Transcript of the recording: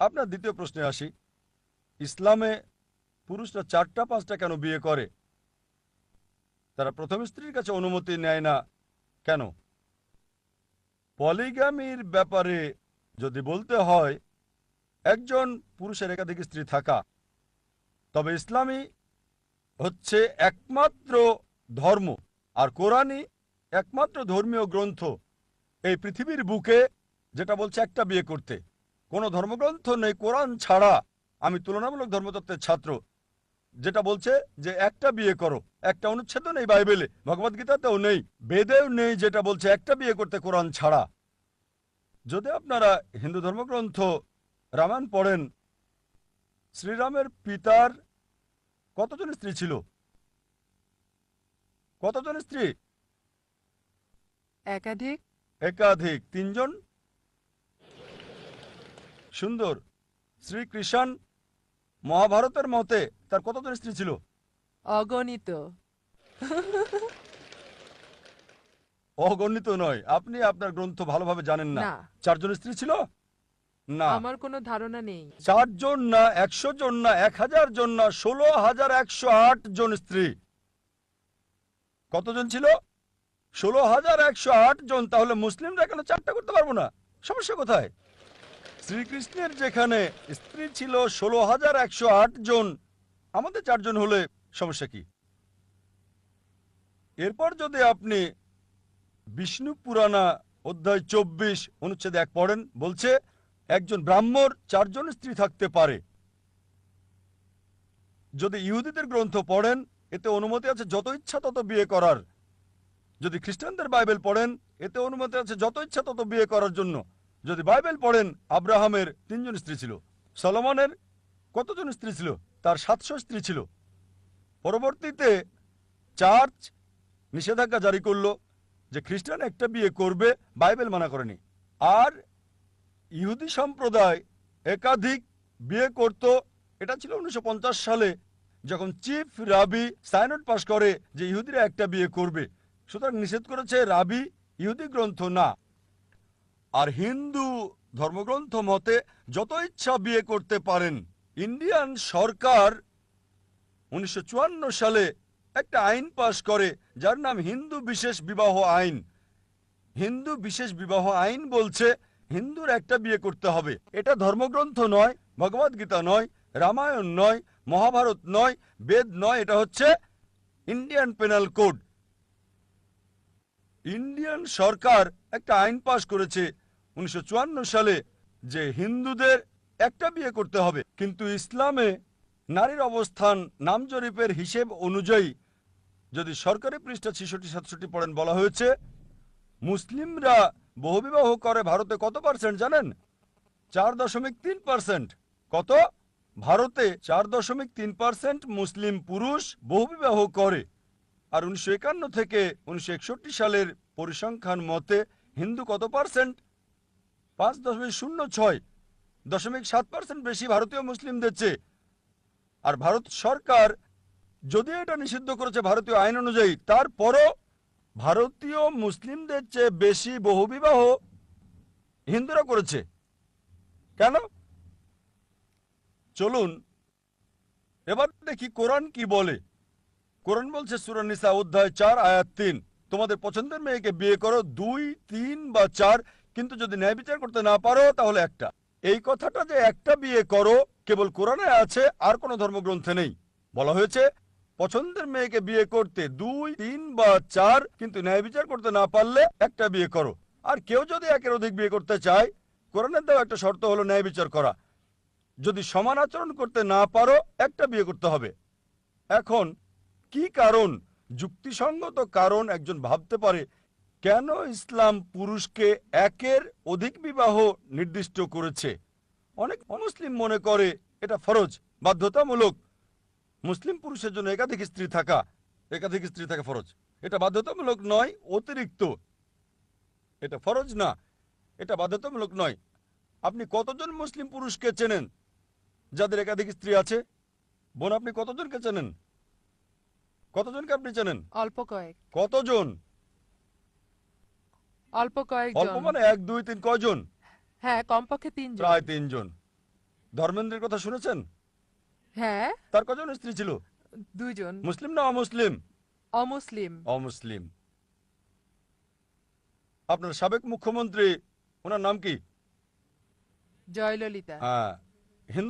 আপনার দ্বিতীয় প্রশ্নে আসি। ইসলামে পুরুষরা চারটা, পাঁচটা কেন বিয়ে করে? তারা প্রথম স্ত্রীর কাছে অনুমতি নেয় না কেন? পলিগামির ব্যাপারে যদি বলতে হয়, একজন পুরুষের একাধিক স্ত্রী থাকা। তবে ইসলামী হচ্ছে একমাত্র ধর্ম, আর কোরআনই একমাত্র ধর্মীয় গ্রন্থ। এই পৃথিবীর বুকে যেটা বলছে, একটা বিয়ে করতে। কোনো ধর্মগ্রন্থ নেই কোরআন ছাড়া। আমি তুলনামূলক ধর্মতত্ত্বের ছাত্র। যেটা বলছে যে একটা বিয়ে করো একটা অনুচ্ছেদ নেই বাইবেলে ভগবদ গীতাতেও নেই বেদেও নেই যেটা বলছে একটা বিয়ে করতে কোরআন ছাড়া। যদি আপনারা হিন্দু ধর্মগ্রন্থ রামায়ণ পড়েন শ্রীরামের পিতার কতজন স্ত্রী ছিল? কতজন স্ত্রী? একাধিক। একাধিক। তিনজন? সুন্দর। শ্রীকৃষ্ণ মহাভারতের মতে তার কতজন স্ত্রী ছিল? অগণিত। অগণিত নয়। আপনি আপনার গ্রন্থ ভালোভাবে জানেন না। না। চারজন স্ত্রী ছিল? না। আমার কোনো ধারণা নেই। চারজন না একশো জন না এক হাজার জন না ষোলো হাজার একশো আট জন স্ত্রী। কতজন ছিল? ষোলো হাজার একশো আট জন। তাহলে মুসলিমরা কেন চারটা করতে পারব না? সমস্যা কোথায়? শ্রীকৃষ্ণের যেখানে স্ত্রী ছিল ষোলো হাজার একশো আট জন, আমাদের চারজন হলে সমস্যা কি? এরপর যদি আপনি বিষ্ণু পুরাণা অধ্যায় চব্বিশ অনুচ্ছেদ এক পড়েন, বলছে, একজন ব্রাহ্মর চারজন স্ত্রী থাকতে পারে। যদি ইহুদিদের গ্রন্থ পড়েন, এতে অনুমতি আছে যত ইচ্ছা তত বিয়ে করার। যদি খ্রিস্টানদের বাইবেল পড়েন, এতে অনুমতি আছে যত ইচ্ছা তত বিয়ে করার জন্য। যদি বাইবেল পড়েন, আব্রাহামের তিনজন স্ত্রী ছিল। সলোমনের কতজন স্ত্রী ছিল? তার সাতশো স্ত্রী ছিল। পরবর্তীতে চার্চ নিষেধাজ্ঞা জারি করল যে খ্রিস্টান একটা বিয়ে করবে, বাইবেল মানা করেনি। আর ইহুদি সম্প্রদায় একাধিক বিয়ে করত। এটা ছিল উনিশশো পঞ্চাশ সালে, যখন চিফ রাবি সাইনট পাশ করে যে ইহুদিরা একটা বিয়ে করবে। সুতরাং নিষেধ করেছে রাবি, ইহুদি গ্রন্থ না। আর হিন্দু ধর্মগ্রন্থ মতে যত ইচ্ছা বিয়ে করতে পারেন, ইন্ডিয়ান সরকার উনিশশো চুয়ান্ন সালে একটা আইন পাশ করে, যার নাম হিন্দু বিশেষ বিবাহ আইন। হিন্দু বিশেষ বিবাহ আইন বলছে হিন্দুর একটা বিয়ে করতে হবে। এটা ধর্মগ্রন্থ নয় ভগবদ গীতা নয়, রামায়ণ নয়, মহাভারত নয়, বেদ নয়, এটা হচ্ছে ইন্ডিয়ান পেনাল কোড। ইন্ডিয়ান সরকার একটা আইন পাশ করেছে উনিশশো চুয়ান্ন সালে যে হিন্দুদের একটা বিয়ে করতে হবে, কিন্তু ইসলামে নারীর অবস্থান নাম জরিপের হিসেব অনুযায়ী যদি সরকারি পৃষ্ঠা ছিষট্টি, সাতষট্টি পড়েন বলা হয়েছে, মুসলিমরা বহুবিবাহ করে ভারতে কত পার্সেন্ট জানেন? চার দশমিক তিন পার্সেন্ট। কত? ভারতে চার দশমিক তিন পার্সেন্ট মুসলিম পুরুষ বহুবিবাহ করে। আর উনিশশো একান্ন থেকে উনিশশো একষট্টি সালের পরিসংখ্যান মতে হিন্দু কত পার্সেন্ট? পাঁচ দশমিক শূন্য ছয় দশমিক সাত পার্সেন্ট বেশি ভারতীয় মুসলিমদের চেয়ে আর ভারত সরকার যদিও এটা নিষিদ্ধ করেছে ভারতীয় আইন অনুযায়ী, তারপরও ভারতীয় মুসলিমদের চেয়ে বেশি বহুবিবাহ হিন্দুরা করেছে। কেন? চলুন, এবার দেখি কোরআন কি বলে। কোরআন বলছে সুরানিসা অধ্যায় চার, আয়াত তিন। তোমাদের পছন্দের মেয়েকে বিয়ে করো, দুই, তিন বা চার। কিন্তু যদি ন্যায় বিচার করতে না পারো, তাহলে একটা। এই কথাটা যে একটা বিয়ে করো, কেবল কোরআনে আছে, আর কোনো ধর্মগ্রন্থে নেই। বলা হয়েছে, পছন্দের মেয়েকে বিয়ে করতে দুই, তিন বা চার, কিন্তু ন্যায় বিচার করতে না পারলে একটা বিয়ে করো। আর কেউ যদি একের অধিক বিয়ে করতে চায়, কোরআনের দেওয়া একটা শর্ত হলো ন্যায় বিচার করা। যদি সমান আচরণ করতে না পারো, একটা বিয়ে করতে হবে। এখন, কি কারণ? যুক্তিসঙ্গত কারণ একজন ভাবতে পারে কেন ইসলাম পুরুষকে একের অধিক বিবাহ নির্দিষ্ট করেছে? অনেক অমুসলিম মনে করে এটা ফরজ বাধ্যতামূলক। মুসলিম পুরুষের জন্য একাধিক স্ত্রী থাকা একাধিক স্ত্রী থাকা ফরজ। এটা বাধ্যতামূলক নয় অতিরিক্ত। এটা ফরজ না এটা বাধ্যতামূলক নয়। আপনি কতজন মুসলিম পুরুষকে চেনেন? যাদের একাধিক স্ত্রী আছে? বোন আপনি কতজনকে চেনেন? কতজনকে আপনি চেনেন? অল্প কয়েক। কতজন? অল্প অল্প মানে এক দুই তিন কয়জন? হ্যাঁ কমপক্ষে তিনজন। প্রায় তিনজন। ধর্মেন্দ্রের কথা শুনেছেন? হ্যাঁ। তার কজন স্ত্রী ছিল? দুজন মুসলিম না অমুসলিম? অমুসলিম। অমুসলিম। আপনার সাবেক মুখ্যমন্ত্রী ওনার নাম কি? জয়ললিতা। হ্যাঁ। হিন্দু